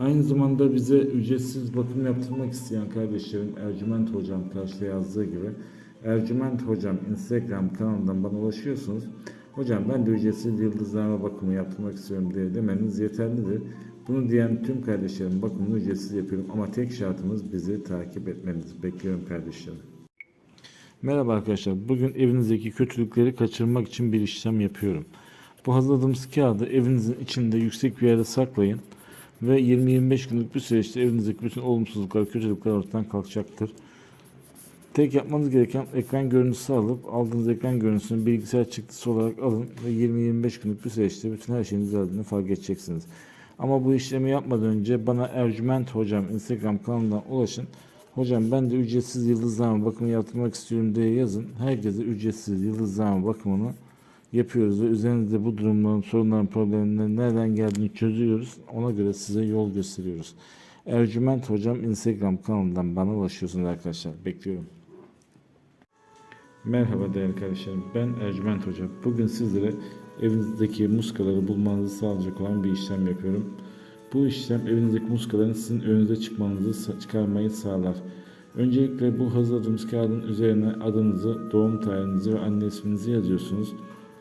Aynı zamanda bize ücretsiz bakım yaptırmak isteyen kardeşlerim Ercüment Hocam karşıda yazdığı gibi Ercüment Hocam Instagram kanalından bana ulaşıyorsunuz. Hocam ben de ücretsiz yıldızlarma bakımı yaptırmak istiyorum diye demeniz yeterlidir. Bunu diyen tüm kardeşlerim bakımını ücretsiz yapıyorum ama tek şartımız bizi takip etmeniz. Bekliyorum kardeşlerim. Merhaba arkadaşlar. Bugün evinizdeki kötülükleri kaçırmak için bir işlem yapıyorum. Bu hazırladığımız kağıdı evinizin içinde yüksek bir yerde saklayın ve 20-25 günlük bir süreçte evinizdeki bütün olumsuzluklar, kötülükler ortadan kalkacaktır. Tek yapmanız gereken ekran görüntüsü alıp aldığınız ekran görüntüsünü bilgisayar çıktısı olarak alın ve 20-25 günlük bir süreçte bütün her şeyin düzeldiğini fark edeceksiniz. Ama bu işlemi yapmadan önce bana Ercüment Hocam Instagram kanalından ulaşın. Hocam ben de ücretsiz yıldızlama bakımı yaptırmak istiyorum diye yazın. Herkese ücretsiz yıldızlama bakımını yapıyoruz ve üzerinizde bu durumların, sorunların, problemlerin nereden geldiğini çözüyoruz. Ona göre size yol gösteriyoruz. Ercüment Hocam Instagram kanalından bana ulaşıyorsunuz arkadaşlar. Bekliyorum. Merhaba değerli kardeşlerim. Ben Ercüment Hoca. Bugün sizlere evinizdeki muskaları bulmanızı sağlayacak olan bir işlem yapıyorum. Bu işlem evinizdeki muskaların sizin önünüze çıkmanızı çıkarmayı sağlar. Öncelikle bu hazırladığımız kağıdın üzerine adınızı, doğum tarihinizi ve anne isminizi yazıyorsunuz.